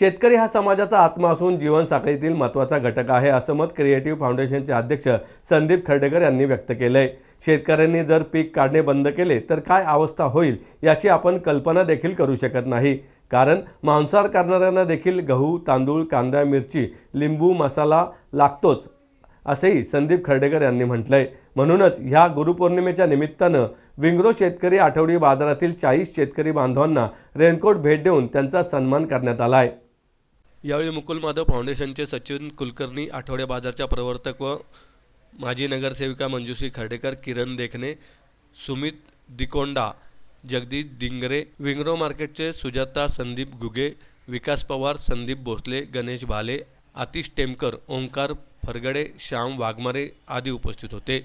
शेतकरी हा समाजाचा आत्मा असून जीवनसाखळीतील महत्त्वाचा घटक आहे असं मत क्रिएटिव्ह फाउंडेशनचे अध्यक्ष संदीप खर्डेकर यांनी व्यक्त केलं आहे शेतकऱ्यांनी जर पीक काढणे बंद केले तर काय अवस्था होईल याची आपण कल्पना देखील करू शकत नाही. कारण मांसाहार करणाऱ्यांना देखील गहू तांदूळ कांदा मिरची लिंबू मसाला लागतोच असेही संदीप खर्डेकर यांनी म्हटलं आहे म्हणूनच ह्या गुरुपौर्णिमेच्या निमित्तानं विंग्रो शेतकरी आठवडी बाजारातील चाळीस शेतकरी बांधवांना रेनकोट भेट देऊन त्यांचा सन्मान करण्यात आला आहे यावेळी मुकुल माधव फाउंडेशनचे सचिन कुलकर्णी आठवड्या बाजारच्या प्रवर्तक व माजी नगरसेविका मंजुश्री खर्डेकर किरण देखणे सुमित दिकोंडा जगदीश डिंगरे विंग्रो मार्केटचे सुजाता संदीप गुगे विकास पवार संदीप भोसले गणेश भाले आतिश टेमकर ओंकार फरगडे श्याम वाघमारे आदी उपस्थित होते.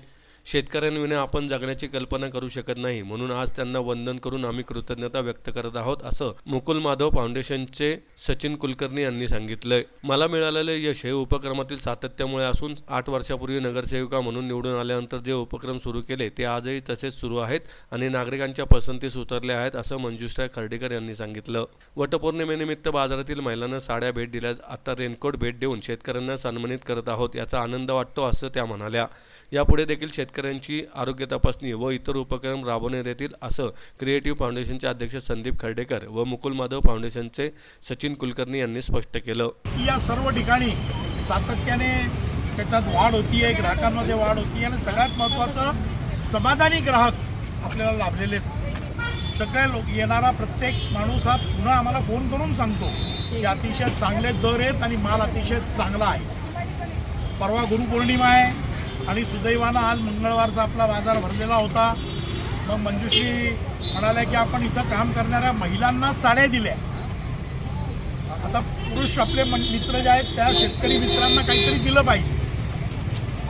शेतकऱ्यांविना आपण जगण्याची कल्पना करू शकत नाही. म्हणून आज त्यांना वंदन करून आम्ही कृतज्ञता व्यक्त करत आहोत असं मुकुल माधव फाउंडेशनचे सचिन कुलकर्णी यांनी सांगितलंय. मला मिळालेले यश हे उपक्रमातील सातत्यामुळे असून आठ वर्षापूर्वी नगरसेविका म्हणून निवडून आल्यानंतर जे उपक्रम सुरू केले ते आजही तसेच सुरू आहेत आणि नागरिकांच्या पसंतीस उतरले आहेत असं मंजुश्रा खर्डेकर यांनी सांगितलं. वटपौर्णिमेनिमित्त बाजारातील महिलांना साड्या भेट दिल्या आता रेनकोट भेट देऊन शेतकऱ्यांना सन्मानित करत आहोत याचा आनंद वाटतो असं त्या म्हणाल्या. यापुढे देखील शेतकऱ्यांची आरोग्य तपासणी व इतर उपक्रम राबवण्यात येतील असं क्रिएटिव्ह फाउंडेशनचे अध्यक्ष संदीप खर्डेकर व मुकुल माधव फाउंडेशनचे सचिन कुलकर्णी यांनी स्पष्ट केलं की या सर्व ठिकाणी सातत्याने त्याच्यात वाढ होतीये ग्राहकांमध्ये वाढ होती आणि सगळ्यात महत्त्वाचं समाधानी ग्राहक आपल्याला लाभलेले आहेत. सगळे लोक येणारा प्रत्येक माणूस हा पुन्हा आम्हाला फोन करून सांगतो की अतिशय चांगले दर आहेत आणि माल अतिशय चांगला आहे परवा गुरुपौर्णिमा आहे आणि सुदैवानं आज मंगळवारचा आपला बाजार भरलेला होता. मग मंजुश्री म्हणाल्या की आपण इथं काम करणाऱ्या महिलांना साड्या दिल्या. आता पुरुष आपले मित्र जे आहेत त्या शेतकरी मित्रांना काहीतरी दिलं पाहिजे.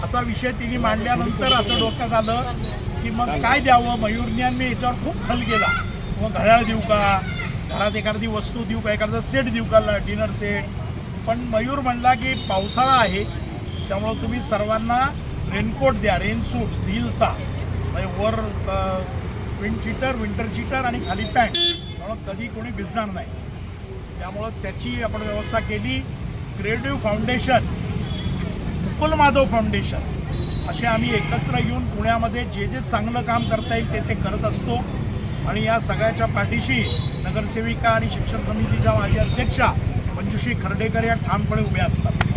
असा विषय तिने मांडल्यानंतर असं डोक्यात आलं की मग काय द्यावं? मयूरनी मी याच्यावर खूप खल केला. मग घड्याळ देऊ का? घरात एखादी वस्तू देऊ का? एखादा सेट देऊ का? डिनर सेट पण मयूर म्हणला की पावसाळा आहे त्यामुळं तुम्ही सर्वांना रेनकोट द्या रेनसूट झीलचा. म्हणजे वर विंड चीटर विंटर चीटर आणि खाली पॅन्ट त्यामुळं कधी कोणी भिजणार नाही. त्यामुळं त्याची आपण व्यवस्था केली. Creative foundation Mukul Madhav foundation असे आम्ही एकत्र येऊन पुण्यामध्ये जे जे चांगलं काम करता येईल ते ते करत असतो. आणि या सगळ्याच्या पाठीशी नगरसेविका आणि शिक्षण समितीच्या माझ्या अध्यक्षा मंजुषी खर्डेकर या ठामपणे उभ्या असतात.